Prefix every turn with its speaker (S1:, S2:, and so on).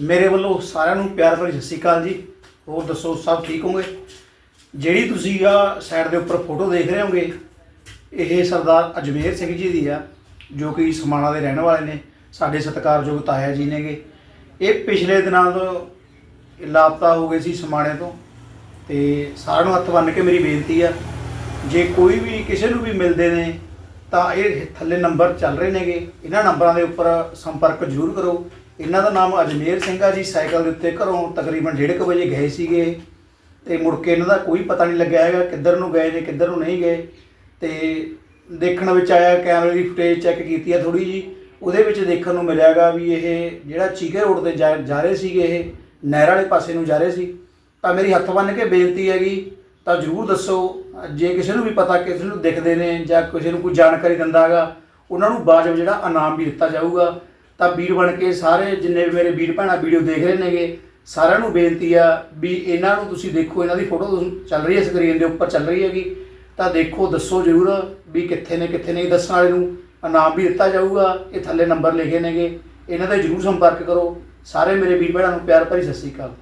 S1: ਮੇਰੇ ਵੱਲੋਂ ਸਾਰਿਆਂ ਨੂੰ ਪਿਆਰ ਭਰੀ ਸਤਿ ਸ਼੍ਰੀ ਅਕਾਲ ਜੀ। ਹੋਰ ਦੱਸੋ, ਸਭ ਠੀਕ ਹੋਗੇ ਜਿਹੜੀ ਤੁਸੀਂ ਆ ਸਾਈਡ ਦੇ ਉੱਪਰ ਫੋਟੋ ਦੇਖ ਰਹੇ ਹੋਗੇ ਇਹ ਸਰਦਾਰ ਅਜਮੇਰ ਸਿੰਘ ਜੀ ਦੀ ਆ, ਜੋ ਕਿ ਸਮਾਣਾ ਦੇ ਰਹਿਣ ਵਾਲੇ ਨੇ, ਸਾਡੇ ਸਤਿਕਾਰਯੋਗ ਤਾਇਆ ਜੀ ਨੇਗੇ। ਇਹ ਪਿਛਲੇ ਦਿਨਾਂ ਤੋਂ ਲਾਪਤਾ ਹੋ ਗਏ ਸੀ ਸਮਾਣੇ ਤੋਂ, ਤੇ ਸਾਰਿਆਂ ਨੂੰ ਹੱਥ ਬੰਨ੍ਹ ਕੇ ਮੇਰੀ ਬੇਨਤੀ ਆ, ਜੇ ਕੋਈ ਵੀ ਕਿਸੇ ਨੂੰ ਵੀ ਮਿਲਦੇ ਨੇ, ਤਾਂ ਇਹ ਥੱਲੇ ਨੰਬਰ ਚੱਲ ਰਹੇ ਨੇਗੇ। ਇਹਨਾਂ ਨੰਬਰਾਂ ਦੇ ਉੱਪਰ ਸੰਪਰਕ ਜ਼ਰੂਰ ਕਰੋ। ਇਹਨਾਂ ਦਾ ਨਾਮ ਅਜਮੇਰ ਸਿੰਘ ਆ ਜੀ, ਸਾਈਕਲ ਦੇ ਉੱਤੇ ਘਰੋਂ ਤਕਰੀਬਨ 1:30 ਵਜੇ ਗਏ ਸੀਗੇ ਤੇ ਮੁੜ ਕੇ ਇਹਨਾਂ ਦਾ ਕੋਈ ਪਤਾ ਨਹੀਂ ਲੱਗਿਆ ਹੈਗਾ ਕਿੱਧਰ ਨੂੰ ਗਏ ਨੇ, ਕਿੱਧਰ ਨੂੰ ਨਹੀਂ ਗਏ ਤੇ ਦੇਖਣ ਵਿੱਚ ਆਇਆ, ਕੈਮਰੇ ਦੀ ਫੁਟੇਜ ਚੈੱਕ ਕੀਤੀ ਆ ਥੋੜੀ ਜੀ ਉਹਦੇ ਵਿੱਚ ਦੇਖਣ ਨੂੰ ਮਿਲਿਆਗਾ ਵੀ ਇਹ ਜਿਹੜਾ ਚੀਕੇ ਰੋਡ ਤੇ ਜਾ ਜਾ ਰਹੇ ਸੀਗੇ, ਇਹ ਨਹਿਰ ਵਾਲੇ ਪਾਸੇ ਨੂੰ ਜਾ ਰਹੇ ਸੀ। ਤਾਂ ਮੇਰੀ ਹੱਥ ਬੰਨ੍ਹ ਕੇ ਬੇਨਤੀ ਹੈਗੀ, ਤਾਂ ਜਰੂਰ ਦੱਸੋ, ਜੇ ਕਿਸੇ ਨੂੰ ਵੀ ਪਤਾ, ਕਿਸੇ ਨੂੰ ਦਿਖਦੇ ਨੇ ਜਾਂ ਕਿਸੇ ਨੂੰ ਕੋਈ ਜਾਣਕਾਰੀ ਦਿੰਦਾ ਹੈਗਾ, ਉਹਨਾਂ ਨੂੰ ਬਾਜਬ ਜਿਹੜਾ ਇਨਾਮ ਵੀ ਦਿੱਤਾ ਜਾਊਗਾ। ਤਾਂ ਵੀਰ ਬਣ ਕੇ ਸਾਰੇ ਜਿੰਨੇ ਵੀ ਮੇਰੇ ਵੀਰ ਭੈਣਾਂ ਵੀਡੀਓ ਦੇਖ ਰਹੇ ਨੇਗੇ, ਸਾਰਿਆਂ ਨੂੰ ਬੇਨਤੀ ਆ ਵੀ ਇਹਨਾਂ ਨੂੰ ਤੁਸੀਂ ਦੇਖੋ, ਇਹਨਾਂ ਦੀ ਫੋਟੋ ਚੱਲ ਰਹੀ ਹੈ ਸਕਰੀਨ ਦੇ ਉੱਪਰ, ਚੱਲ ਰਹੀ ਹੈਗੀ। ਤਾਂ ਦੇਖੋ, ਦੱਸੋ ਜਰੂਰ ਵੀ ਕਿੱਥੇ ਨੇ, ਕਿੱਥੇ ਨਹੀਂ ਦੱਸਣ ਵਾਲੇ ਨੂੰ। ਇਨਾਮ ਵੀ ਦਿੱਤਾ ਜਾਊਗਾ, ਇਹ ਥੱਲੇ ਨੰਬਰ ਲਿਖੇ ਨੇਗੇ। ਇਹਨਾਂ ਦਾ ਜਰੂਰ ਸੰਪਰਕ ਕਰੋ। ਸਾਰੇ ਮੇਰੇ ਵੀਰ ਭੈਣਾਂ ਨੂੰ ਪਿਆਰ ਭਰੀ ਸਤਿ ਸ਼੍ਰੀ ਅਕਾਲ।